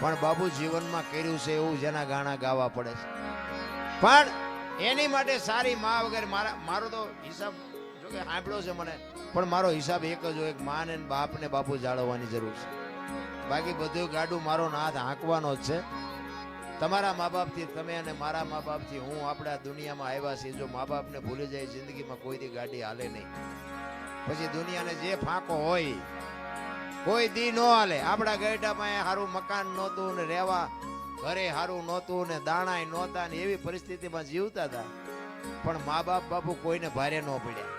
પણ બાપુ જીવનમાં કર્યું છે એવું જેના ગાણા ગાવા પડે છે. પણ એની માટે સારી મા વગર મારા મારો તો હિસાબ જો કે છે મને, પણ મારો હિસાબ એક જ હોય મા ને બાપ ને બાપુ જાળવવાની જરૂર છે. બાકી બધું ગાડું મારો નાથ હાંકવાનો જ છે. તમારા મા બાપથી તમે અને મારા મા બાપથી હું આપણા દુનિયામાં આવ્યા છીએ. જો મા બાપને ભૂલી જાય, જિંદગીમાં કોઈ દી ગાડી હાલે નહીં. પછી દુનિયાને જે ફાંકો હોય કોઈ દી નો હાલે. આપણા ગઈઢામાં સારું મકાન નહોતું ને રહેવા, ઘરે સારું નહોતું ને દાણાય નહોતા ને એવી પરિસ્થિતિમાં જીવતા હતા. પણ મા બાપ બાપુ કોઈને ભારે ન પડ્યા.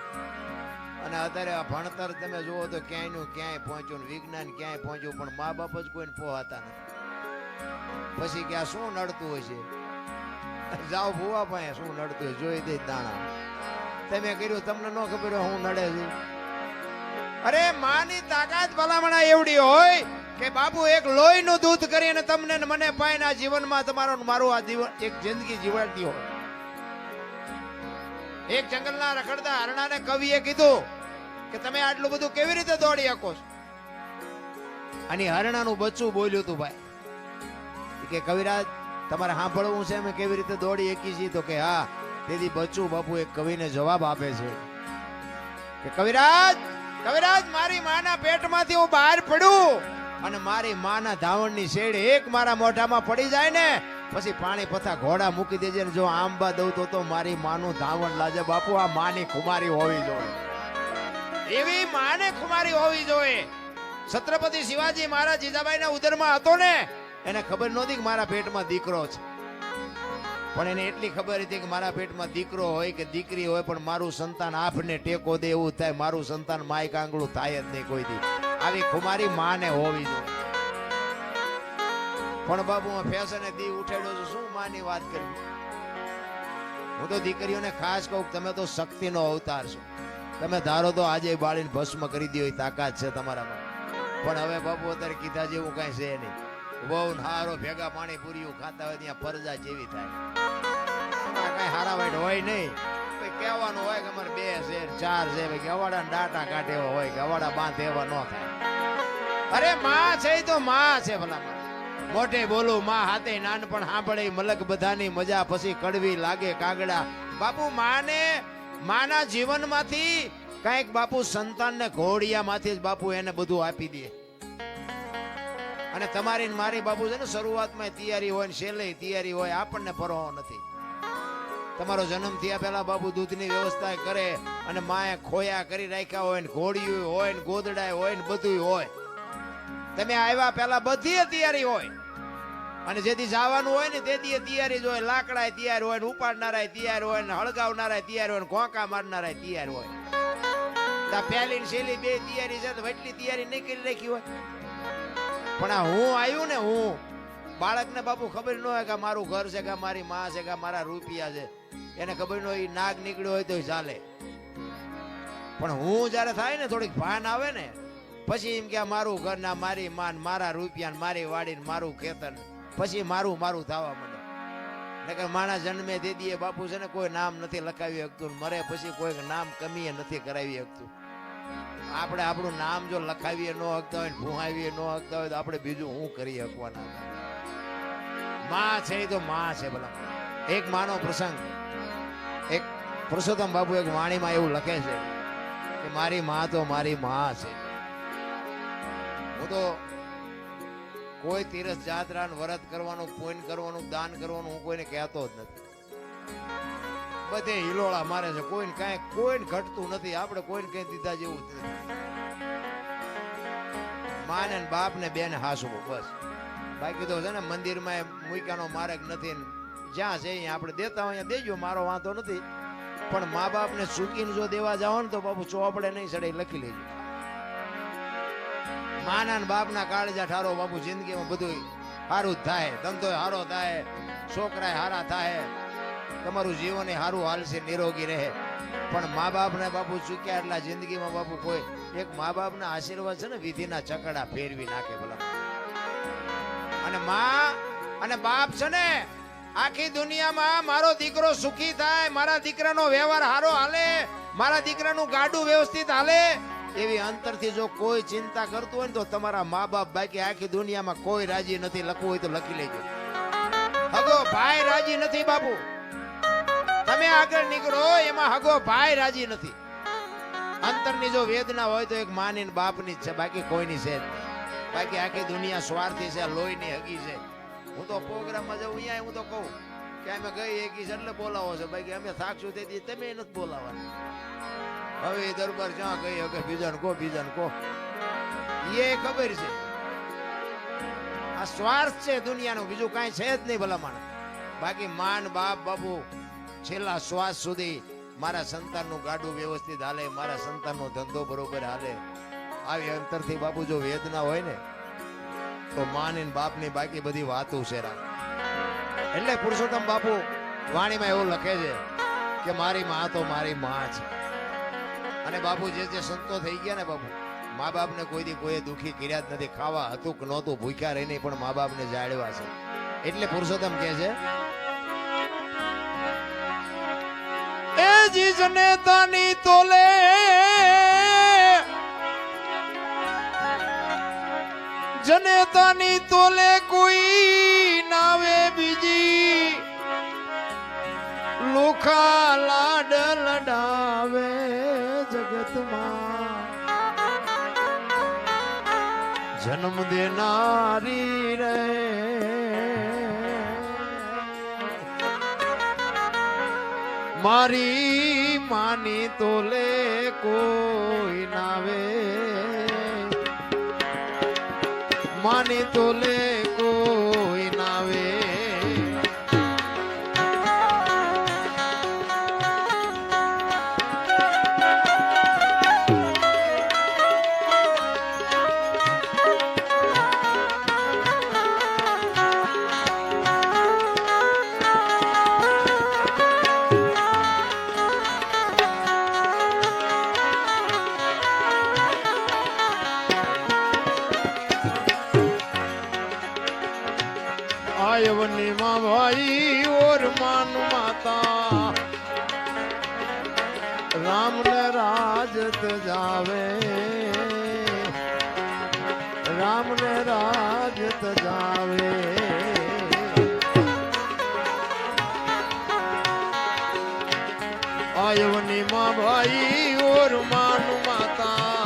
અને અત્યારે આ ભણતર તમે જુઓ તો ક્યાંયનું ક્યાંય પહોંચ્યું ને વિજ્ઞાન ક્યાંય પહોંચ્યું, પણ મા બાપ જ કોઈને પોહાતા નથી. પછી કે આ શું નડતું હોય છે? જાઓ ભૂવા પાસે શું નડતું હોય જોઈ દે દાણા. તમે કર્યું, તમને ન ખબર હું નડે છે. અરે માની તાકાત ભલામણા એવડી હોય કે બાપુ, એક લોહીનું દૂધ કરીને તમને મને આ જીવનમાં તમારો મારું આ જીવન એક જિંદગી જીવાડતી હોય. એક જંગલના રખડતા હરણાને કવિએ કીધું કે તમે આટલું બધું કેવી રીતે દોડી શકો છો? અને હરણાનું બચ્ચું બોલ્યું તું ભાઈ. કે, કવિરાજ, તમારે સાંભળવું છે અમે કેવી રીતે દોડી એકી છીએ? તો કે, હા, તેથી બચ્ચું બાપુ એક કવિને જવાબ આપે છે. કે, કવિરાજ કવિરાજ, મારી માના પેટમાંથી હું બહાર પડું અને મારી માના ધાવણની શેડ એક મારા મોઢામાં પડી જાય ને, પછી પાણી પથા ઘોડા મૂકી દેજે ને જો આંબા દઉં તો તો મારી માનું ધાવણ લાજે બાપુ આ માની ખુમારી હોવી જોઈએ. એવી માને ખુમારી હોવી જોઈએ. છત્રપતિ શિવાજી મહારાજ જીજાબાઈના ઉદરમાં હતો ને, એને ખબર નહોતી કે મારા પેટમાં દીકરો છે. પણ એને એટલી ખબર હતી કે મારા પેટમાં દીકરો હોય કે દીકરી હોય, પણ મારું સંતાન આપને ટેકો દે એવું થાય. મારું સંતાન માય કાંગળું થાય જ નહીં કોઈ દી. આવી ખુમારી માને હોવી જોઈએ. પણ બાબુ હું ફેશને દી ઉઠાડ્યો છું. શું માની વાત કરી? હું તો દીકરીઓને ખાસ કહું તમે તો શક્તિનો અવતાર છો. તમે ધારો તો આજે બાળીને ભસ્મ કરી દો એ તાકાત છે તમારામાં. પણ હવે બાબુ અત્યારે કીધા જેવું કાંઈ છે નહીં. બહુ હારો ભેગા પાણી પૂરીયું ખાતા હોય ત્યાં ફરજા જેવી થાય. કઈ હારા વાઈટ હોય નહીં. કહેવાનું હોય કે અમારે બે છે ચાર છે ભાઈ અવાડા ડાટા કાઢે એવો હોય ગવાડા બાંધે એવા ન થાય. અરે માં છે તો માં છે ભલા મોટે બોલું, માં હાથે નાનપણ સાંભળે, મલક બધાની મજા પછી કડવી લાગે કાગડા. બાપુ, માને, માના જીવનમાંથી કંઈક બાપુ સંતાનને ઘોડિયામાંથી જ બાપુ એને બધું આપી દે. અને તમારી મારી બાબુ છે ને શરૂઆતમાં તૈયારી હોય ને છેલ્લે તૈયારી હોય, આપણને પરવો નથી. તમારો જન્મ થયા પહેલા બાબુ દૂધની વ્યવસ્થા કરે અને માએ ખોયા કરી રાખ્યા હોય ને ઘોડિયું હોય ને ગોદડાય હોય ને બધું હોય. તમે આવ્યા પહેલા બધી તૈયારી હોય. અને જેથી જવાનું હોય ને તેથી તૈયારી જ હોય. લાકડા તૈયાર હોય ને ઉપાડનારા તૈયાર હોય ને હળગાવનારા તૈયાર હોય ને ઘોંકા મારનારા તૈયાર હોય. પહેલી છેલ્લી બે તૈયારી છે તો એટલી તૈયારી નહીં કરી રાખી હોય. પણ આ હું આવ્યું ને હું? બાળકને બાપુ ખબર ન હોય કે મારું ઘર છે કે મારી માં છે કે મારા રૂપિયા છે. એને ખબર ન હોય નાગ નીકળ્યો હોય તો ચાલે. પણ હું જ્યારે થાય ને થોડીક ભાન આવે ને, પછી એમ કે મારું ઘર ના મારી માન મારા રૂપિયા મારી વાડી મારું ખેતર પછી મારું મારું થવા માંડે. નકર માણસ જન્મે દે દીએ બાપુ છે ને કોઈ નામ નથી લખાવી શકતું મરે પછી કોઈ નામ કમીએ નથી કરાવી શકતું. આપણે આપણું નામ જો લખાવીએ ન હકતા હોય ભૂહાવીએ ન હકતા હોય તો આપણે બીજું હું કરી શકવાના માં છે તો માં છે ભલા. એક માનો પ્રસંગ. એક પુરુષોત્તમ બાપુ એક વાણીમાં એવું લખે છે કે મારી માં તો મારી માં છે. હું તો કોઈ તીરસ જાત્રા વ્રત કરવાનું પૂન કરવાનું, દાન કરવાનું હું કોઈને કહેતો જ નથી. બધે હિલોળા મારે છે. કોઈને કાંઈ, કોઈને ઘટતું નથી. આપણે કોઈને કઈ દીધા જેવું માને બાપ ને બેન હાસવું, બસ. બાકી તો છે ને, મંદિરમાં મૂક્યાનો માર્ગ નથી જ્યાં છે અહીંયા આપણે દેતા હોય, અહીંયા દેજો, મારો વાંધો નથી. પણ મા બાપને ચૂકીને જો દેવા જાઓ ને તો બાપુ ચોપડે નહીં સડે લખી લેજો. માના બાપના કાળજા ઠારો બાપુ જિંદગીમાં બધું સારું થાય. ધંધો સારો થાય છોકરા સારા થાય. તમારું જીવન એ સારું હાલશે નિરોગી રહે. પણ મા બાપને બાપુ ચૂક્યા એટલા જિંદગીમાં બાપુ કોઈ એક મા બાપના આશીર્વાદ છે ને, વિધિના ચકડા ફેરવી નાખે ભલા. અને મા અને બાપ છે ને, આખી દુનિયામાં મારો દીકરો સુખી થાય, મારા દીકરાનો વ્યવહાર સારો હાલે, મારા દીકરાનું ગાડું વ્યવસ્થિત હાલે, એવી અંતરથી જો કોઈ ચિંતા કરતું હોય ને, તો તમારા મા બાપ બાકી આખી દુનિયામાં કોઈ રાજી નથી, લખવું હોય તો લખી લેજો. હગો, ભાઈ રાજી નથી બાપુ. તમે આગળ નીકળો, એમાં હગો ભાઈ રાજી નથી. અંતરની જો વેદના હોય તો એક માની બાપની જ છે, બાકી કોઈની છે બાકી આખી દુનિયા સ્વાર્થી છે, લોહીની હગી છે. હું તો પ્રોગ્રામમાં જાઉં અહીંયા હું તો કહું કે અમે ગઈ એકી છે, એટલે બોલાવો છો. બાકી અમે થાકશું તેથી તમે નથી બોલાવવાના. હવે એ દરબાર જ્યાં ગઈ હવે બીજાને કહો બીજાને કહો. એ ખબર છે. આ સ્વાર્થ છે દુનિયાનો, બીજું કાંઈ છે જ નહીં ભલામણ. બાકી માન, બાપ, બાબુ છેલ્લા શ્વાસ સુધી મારા સંતાનનું ગાડું વ્યવસ્થિત હાલે, મારા સંતાનનો ધંધો બરોબર હાલે. આવી અંતરથી બાપુ જો વેદના હોય ને, તો ને બાપની બાકી બધી વાતો છે એટલે પુરુષોત્તમ બાપુ વાણીમાં એવું લખે છે કે મારી માં તો મારી માં છે. અને બાપુ જે જે સંતો થઈ ગયા ને બાપુ, મા બાપને કોઈ દી કોઈએ દુખી કર્યા જ નથી, ખાવા હતું કે નહોતું, ભૂખ્યા રહીને પણ મા બાપને જાળવા છે. એટલે પુરુષોત્તમ કહે છે જીજને તાની તોલે. જનેતાની તોલે કોઈ નાવે બીજી. લોખા લાડ લડાવે જગતમાં. જન્મ દેનારી રે. મારી માની તોલે કોઈ નાવે માની તોલે જાવે આયવની માં ભાઈ ઓર માન માતા.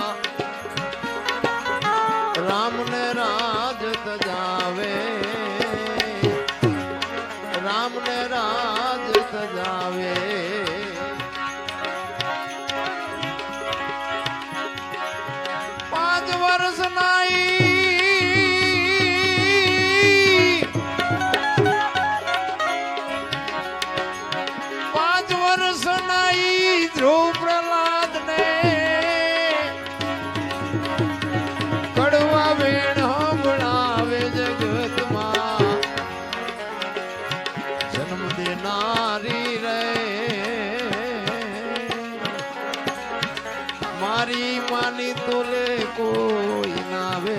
મારી માની તોલે કોઈ નાવે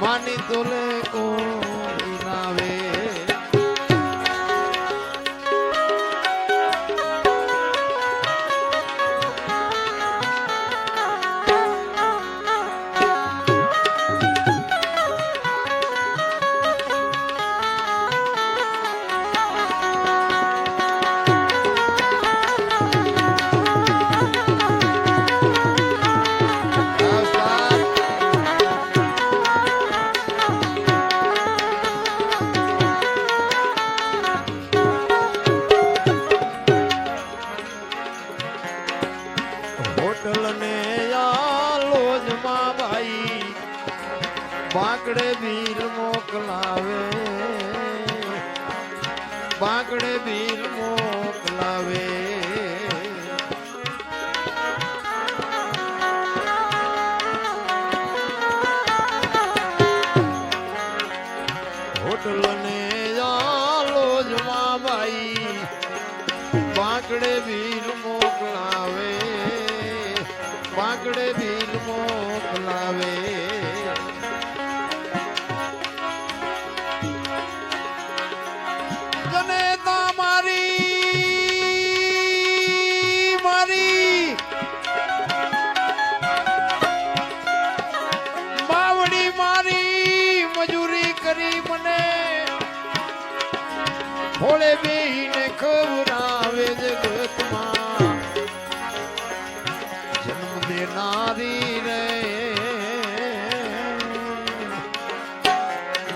માની તોલે કોઈ બાંકડે બિલ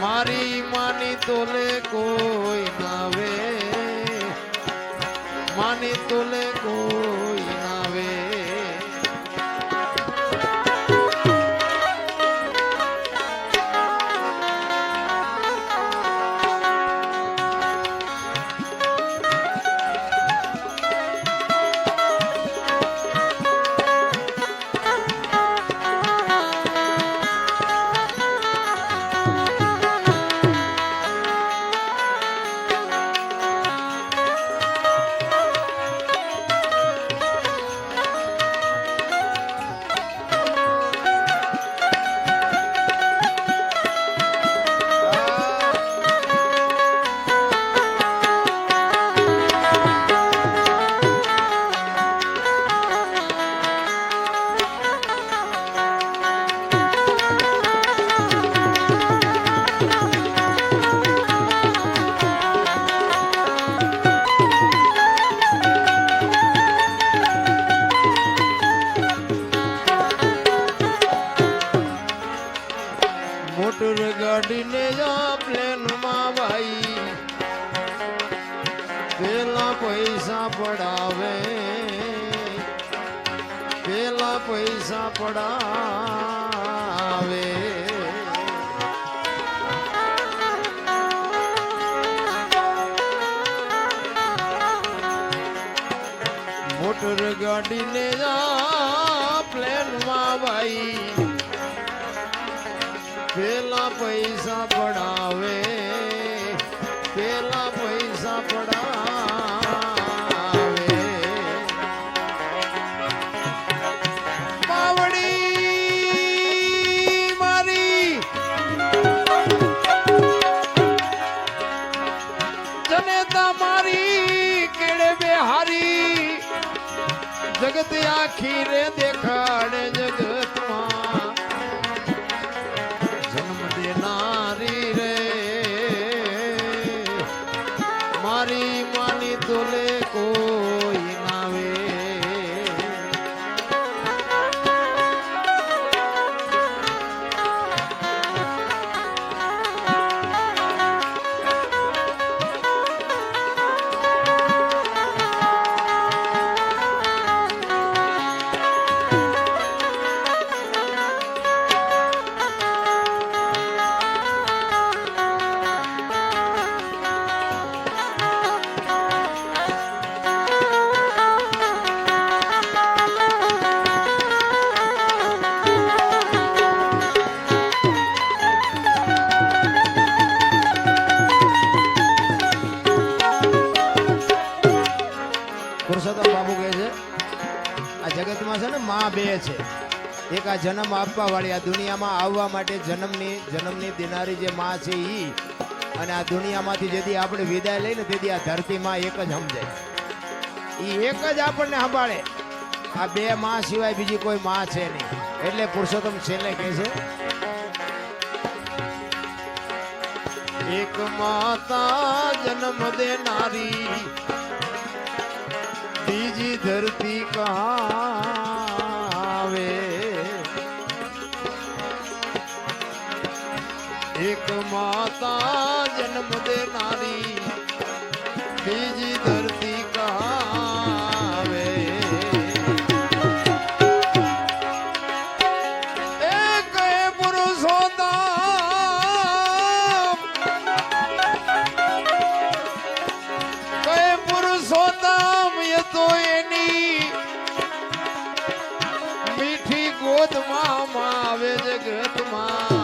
મારી માની તોલે કોઈ નાવે માની તોલે કોઈ પૈસા પડાવે. પેલા પૈસા પડાવે. મોટર ગાડીને પ્લેનમાં ભાઈ પેલા પૈસા પડાવે. પેલા ਜਗਤ ਆਖੀਰ ਦੇਖਣ આ આપવા વાળી આ દુનિયામાં આવવા માટે જન્મની જન્મની દેનારી જે માં છે એ અને આ દુનિયામાંથી જેથી આપણે વિદાય લઈને તેથી આ ધરતીમાં એક જ સમજાય. એ એક જ આપણને સંભાળે. આ બે માં સિવાય બીજી કોઈ માં છે નહીં. એટલે પુરુષોત્તમ છેલ્લે કહે છે, એક માતા જન્મ દેનારી, બીજી ધરતી કહાવે માતા જન્મ દેનારી. બીજી ધરતી કહાવે એક પુરુષોત્તમ કઈ પુરુષોત્તમ એ તો એની. મીઠી ગોદમાં આવે જગતમાં.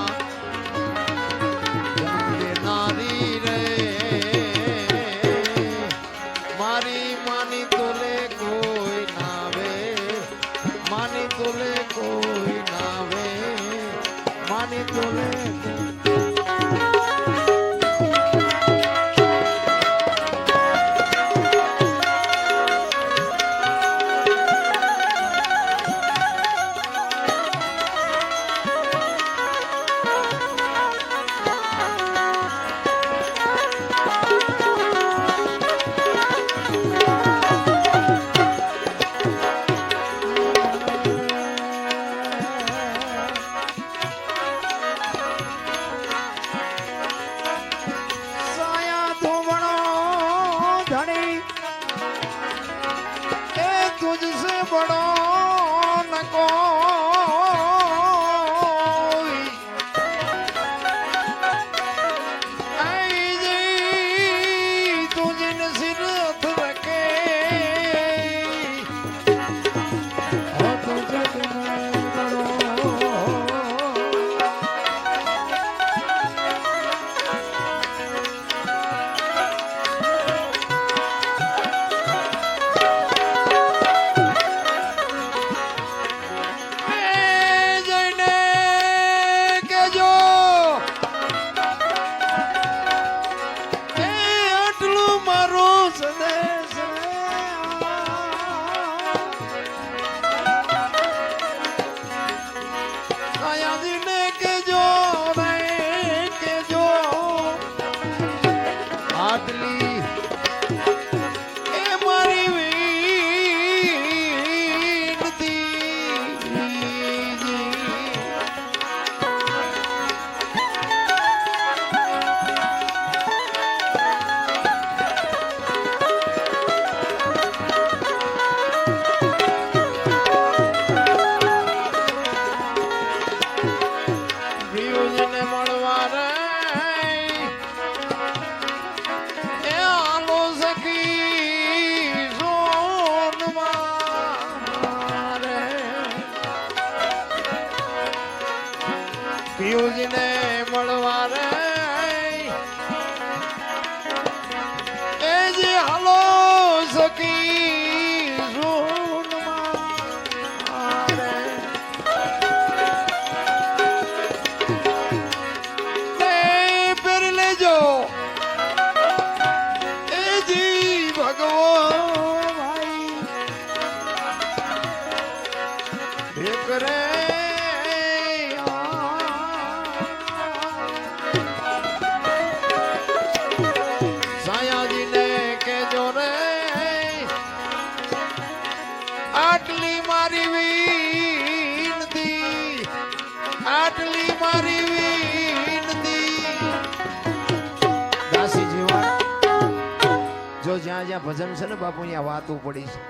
જ્યાં જ્યાં ભજન છે ને બાપુ, અહીંયા વાતું પડી છે.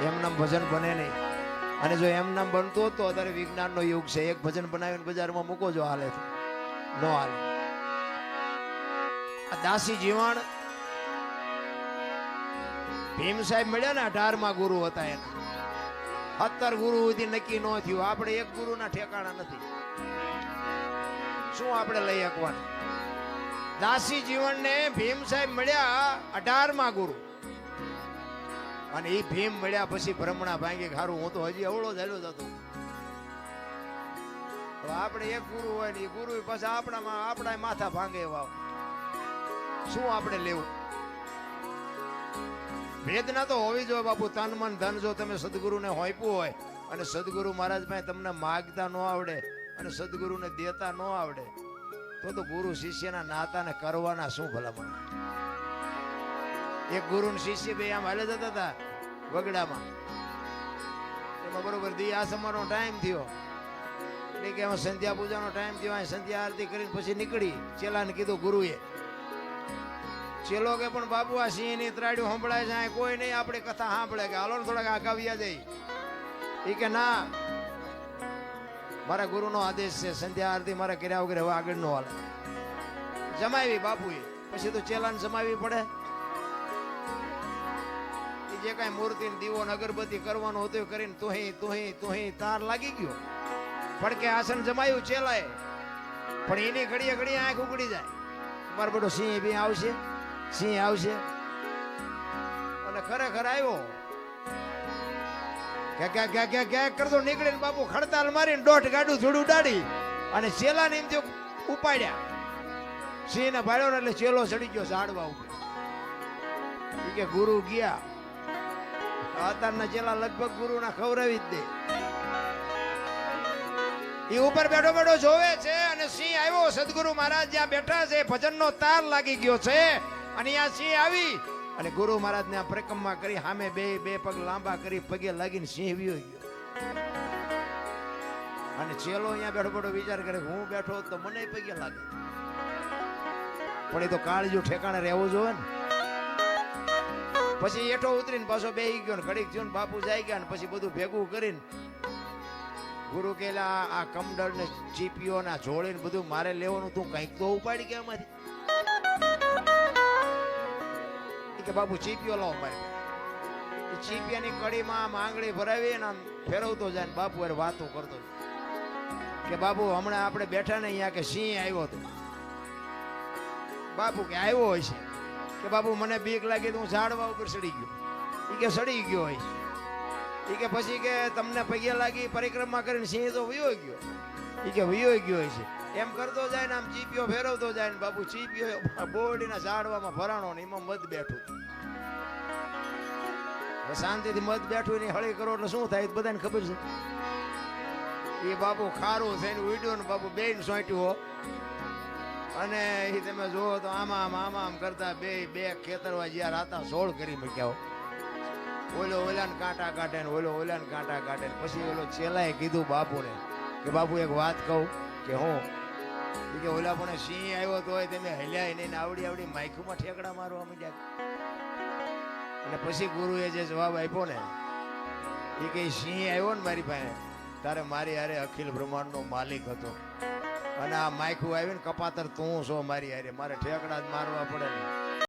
એમ નામ ભજન બને નહીં. અને જો એમ નામ બનતું તો અત્યારે વિજ્ઞાનનો યુગ છે. એક ભજન બનાવીને બજારમાં મૂકો જો હાલે તો. નો હાલે. આ દાસી જીવણ ભીમ સાહેબ મળ્યા ને, અઢારમાં ગુરુ હતા એના. સત્તર ગુરુ સુધી નક્કી ન થયું. આપણે એક ગુરુના ઠેકાણા નથી. શું આપણે લઈ શકવાનું? દાસી જીવનને ભીમ સાહેબ મળ્યા અઢારમાં ગુરુ. અને એ ભીમ મળ્યા પછી ભ્રમણા ભાંગી ખારું, હું તો હજી અવળો થયેલો હતો. આપણે એક ગુરુ હોય ને એ ગુરુ પાછા આપણામાં આપણા માથા ભાંગે એવા શું આપણે લેવું? વેદના તો હોવી જોઈએ બાપુ, તન મન ધન જો તમે સદગુરુને હોઈપું હોય અને સદગુરુ મહારાજ ભાઈ તમને માગતા ન આવડે અને સદગુરુને દેતા ન આવડે. તો તો ગુરુ શિષ્યના નાતાને કરવાના શું ભલામણ એક ગુરુ ને શિષ્ય બે આમ હાલે જતા હતા વગડામાં. એમાં બરોબર દી આસમાનો ટાઈમ થયો. એટલે કે એમાં સંધ્યા પૂજાનો ટાઈમ થયો, અહીં સંધ્યા આરતી કરીને પછી નીકળી. ચેલાને કીધું ગુરુએ ચેલો કે પણ બાબુ આ સિંહની ત્રાડ્યું સંભળાય છે કોઈ નહીં, આપણે કથા સાંભળે કે હાલો ને થોડાક આગાવ્યા જઈ એ કે, ના મારા ગુરુનો આદેશ છે, સંધ્યા આરતી મારે કર્યા વગર હવે આગળ નો હાલે. જમાવી બાપુએ. પછી તો ચેલાને જમાવી પડે. એ જે કાંઈ મૂર્તિ દીવો અગરબત્તી કરવાનું હતું કરીને તુહી તુહી તુહી તાર લાગી ગયો. પણ આસન જમાયું ચેલાએ. પણ એની ઘડીએ ઘડીએ આંખ ઉગડી જાય. મારો બધો સિંહ બી આવશે, સિંહ આવશે. અને ખરેખર આવ્યો. કે કે કે કે કે કરતો નીકળીને બાપુ ખડતાલ મારીને દોઢ ગાડું થોડું ઉડાડી અને ચેલાને એમ જો ઉપાડ્યા. સિંહ ને ભાડ્યો ને એટલે ચેલો ચડી ગયો ઝાડવા ઉપર. કે ગુરુ ગયા. અત્યારના ચેલા લગભગ ગુરુના ખવડાવી જ દે. એ ઉપર બેઠો બેઠો જોવે છે અને સિંહ આવ્યો. સદગુરુ મહારાજ જ્યાં બેઠા છે, ભજનનો તાર લાગી ગયો છે. અને આ સિંહ આવી. અને ગુરુ મહારાજને આ પરિક્રમા કરી સામે બે બે પગ લાંબા કરી પગે લાગીને સિંહ ગયો. અને ચેલો અહીંયા બેઠો બેઠો વિચાર કરે, હું બેઠો તો મને પગે લાગે. પણ એ તો કાળજુ ઠેકાણે રહેવું જોઈએ ને. પછી એઠો ઉતરીને પાછો બે ગયો ને, ઘડીક થયું બાપુ જાય ગયા ને, પછી બધું ભેગું કરીને ગુરુ કેલા આ કમડળ ને ચીપીઓ ના જોડીને બધું મારે લેવાનું, તું કંઈક તો ઉપાડી ગયા એમાંથી કે બાપુ ચીપીઓ લાવો મારે એ ચીપિયાની કડીમાં આમ આંગળી ભરાવી અને આમ ફેરવતો જાય બાપુ અરે વાતો કરતો કે બાપુ, હમણાં આપણે બેઠા ને અહીંયા કે સિંહ આવ્યો હતો. બાપુ કે, આવ્યો હોય છે. કે બાપુ, મને બીક લાગી તો હું ઝાડવા ઉપર ચડી ગયો. ઈ કે, સડી ગયો હોય છે. ઈ કે, પછી કે તમને પગે લાગી પરિક્રમા કરીને સિંહ તો વયો ગયો. ઈ કે, વયો ગયો હોય છે. એમ કરતો જાય ને આમ ચીપીઓ ફેરવતો જાય ને બાપુ ચીપીઓ બોરડીના ઝાડવામાં ભરાણો ને એમાં મધ બેઠું શાંતિથી મધ બેઠું ને હળી કરો એટલે શું થાય બધાને ખબર છે. એ બાપુ ખારું થઈને ઉડ્યો ને બાપુ બેન સોંટ્યું હો. અને એ તમે જુઓ તો આમાં આમ આમાં આમ કરતા બે બે ખેતરવા જ્યાં રાતા સોળ કરી મૂક્યા ઓલો ઓલાને કાંટા કાઢે ને ઓલો ઓલાને કાંટા કાઢે ને પછી ઓલો છેલ્લાએ કીધું બાપુને કે બાપુ એક વાત કહું કે હું કે ઓલા પણ સિંહ આવ્યો તો તમે હલ્યા એને આવડી આવડી માઇકુમાં ઠેકડા મારવા માંડ્યા. અને પછી ગુરુએ જે જવાબ આપ્યો ને, એ કે સિંહ આવ્યો ને મારી પાસે, તારે મારી હારે અખિલ બ્રહ્માંડનો માલિક હતો. અને આ માયખું આવીને કપાતર તું છો મારી હારે, મારે ઠેકડા જ મારવા પડે ને.